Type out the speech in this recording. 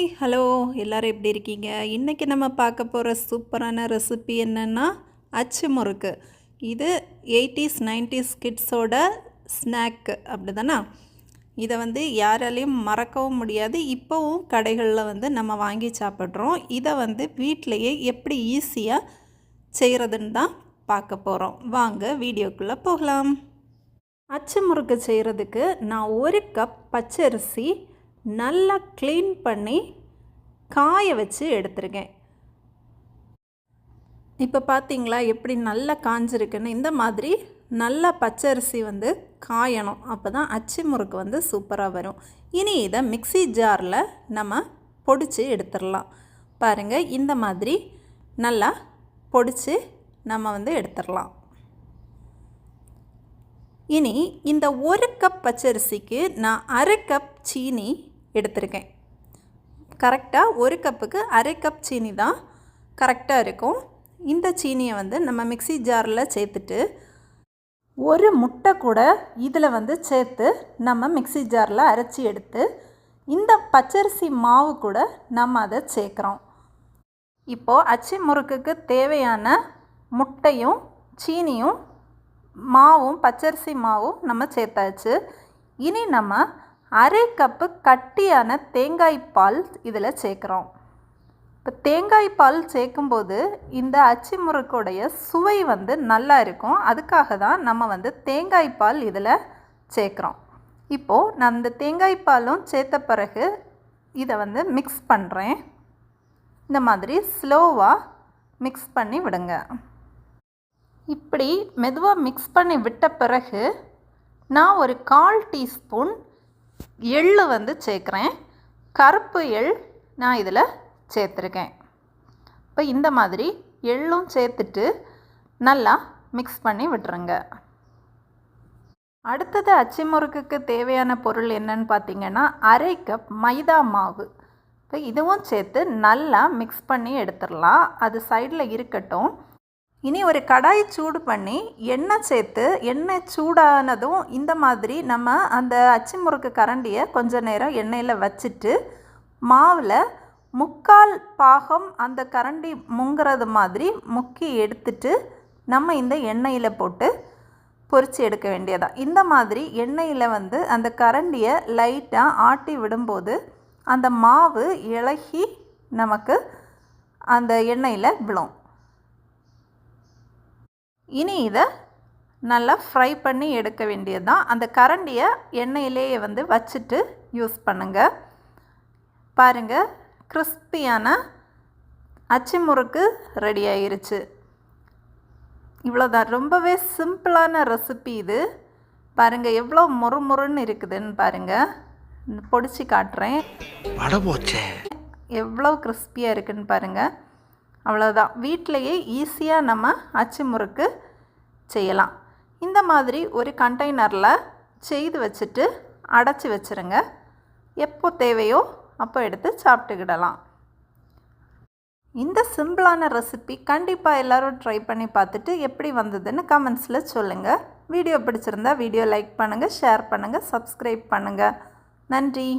Hi hello எல்லோரும் எப்படி இருக்கீங்க? இன்றைக்கி நம்ம பார்க்க போகிற சூப்பரான ரெசிபி என்னென்னா அச்சு முறுக்கு. இது எயிட்டிஸ் நைன்டிஸ் கிட்ஸோட ஸ்நாக்கு அப்படி தானே இதை வந்து யாராலையும் மறக்கவும் முடியாது. இப்போவும் கடைகளில் வந்து நம்ம வாங்கி சாப்பிட்றோம். இதை வந்து வீட்டிலையே எப்படி ஈஸியாக செய்கிறதுன்னு தான் பார்க்க போகிறோம் வாங்க வீடியோக்குள்ளே போகலாம். அச்சு முறுக்கு செய்கிறதுக்கு நான் ஒரு கப் பச்சரிசி நல்லா க்ளீன் பண்ணி காய வச்சு எடுத்திருக்கேன். இப்போ பார்த்தீங்களா எப்படி நல்லா காஞ்சிருக்குன்னு? இந்த மாதிரி நல்லா பச்சரிசி வந்து காயணும். அப்போ தான் அச்சு முறுக்கு வந்து சூப்பராக வரும். இனி இதை மிக்சி ஜாரில் நம்ம பொடிச்சு எடுத்துடலாம் பாருங்கள் இந்த மாதிரி நல்லா பொடிச்சு நம்ம வந்து எடுத்துடலாம் இனி இந்த ஒரு கப் பச்சரிசிக்கு நான் அரை கப் சீனி எடுத்திருக்கேன். கரெக்டாக ஒரு கப்புக்கு அரை கப் சீனி தான் கரெக்டாக இருக்கும். இந்த சீனியை வந்து நம்ம மிக்சி ஜாரில் சேர்த்துட்டு ஒரு முட்டை கூட இதில் வந்து சேர்த்து நம்ம மிக்சி ஜாரில் அரைச்சி எடுத்து இந்த பச்சரிசி மாவு கூட நம்ம அதை சேர்க்குறோம். இப்போது அச்சி முறுக்குக்கு தேவையான முட்டையும் சீனியும் மாவும் பச்சரிசி மாவும் நம்ம சேர்த்தாச்சு. இனி நம்ம அரை கப்பு கட்டியான தேங்காய் பால் இதில் சேர்க்குறோம். இப்போ தேங்காய் பால் சேர்க்கும்போது இந்த அச்சு முறுக்குடைய சுவை வந்து நல்லா இருக்கும். அதுக்காக தான் நம்ம வந்து தேங்காய் பால் இதில் சேர்க்குறோம். இப்போது நான் இந்த தேங்காய் பாலும் சேர்த்த பிறகு இதை வந்து மிக்ஸ் பண்ணுறேன். இந்த மாதிரி ஸ்லோவாக மிக்ஸ் பண்ணி விடுங்க. இப்படி மெதுவாக மிக்ஸ் பண்ணி விட்ட பிறகு நான் ஒரு கால் டீஸ்பூன் எள் வந்து சேர்க்குறேன். கருப்பு எள் நான் இதில் சேர்த்துருக்கேன். இப்போ இந்த மாதிரி எள்ளும் சேர்த்துட்டு நல்லா மிக்ஸ் பண்ணி விட்டுருங்க. அடுத்தது அச்சி முறுக்குக்கு தேவையான பொருள் என்னன்னு பார்த்தீங்கன்னா அரை கப் மைதா மாவு. இப்போ இதுவும் சேர்த்து நல்லா மிக்ஸ் பண்ணி எடுத்துடலாம் அது சைடில் இருக்கட்டும். இனி ஒரு கடாய் சூடு பண்ணி எண்ணெய் சேர்த்து எண்ணெய் சூடானதும் இந்த மாதிரி நம்ம அந்த அச்சு முறுக்கு கரண்டியை கொஞ்ச நேரம் எண்ணெயில் வச்சுட்டு மாவில் முக்கால் பாகம் அந்த கரண்டி முங்கிறது மாதிரி முக்கி எடுத்துட்டு நம்ம இந்த எண்ணெயில் போட்டு பொரித்து எடுக்க வேண்டியதான் இந்த மாதிரி எண்ணெயில் வந்து அந்த கரண்டியை லைட்டாக ஆட்டி விடும்போது அந்த மாவு இலகி நமக்கு அந்த எண்ணெயில் விழும். இனி இதை நல்லா ஃப்ரை பண்ணி எடுக்க வேண்டியது தான் அந்த கரண்டியை எண்ணெயிலேயே வந்து வச்சுட்டு யூஸ் பண்ணுங்கள் பாருங்கள் கிறிஸ்பியான அச்சு முறுக்கு ரெடி ஆயிருச்சு. இவ்வளோதான் ரொம்பவே சிம்பிளான ரெசிபி இது. பாருங்கள் எவ்வளோ முறுமுறுன்னு இருக்குதுன்னு பாருங்கள் பொடிச்சு காட்டுறேன். எவ்வளோ கிறிஸ்பியாக இருக்குதுன்னு பாருங்கள் அவ்வளோதான் வீட்டிலையே ஈஸியாக நம்ம அச்சு முறுக்கு செய்யலாம். இந்த மாதிரி ஒரு கண்டெய்னரில் செய்து வச்சுட்டு அடைச்சி வச்சுருங்க. எப்போ தேவையோ அப்போ எடுத்து சாப்பிட்டுக்கிடலாம். இந்த சிம்பிளான ரெசிபி கண்டிப்பாக எல்லோரும் ட்ரை பண்ணி பார்த்துட்டு எப்படி வந்ததுன்னு கமெண்ட்ஸில் சொல்லுங்கள் வீடியோ பிடிச்சிருந்தா வீடியோ லைக் பண்ணுங்கள் ஷேர் பண்ணுங்கள் சப்ஸ்கிரைப் பண்ணுங்கள் நன்றி.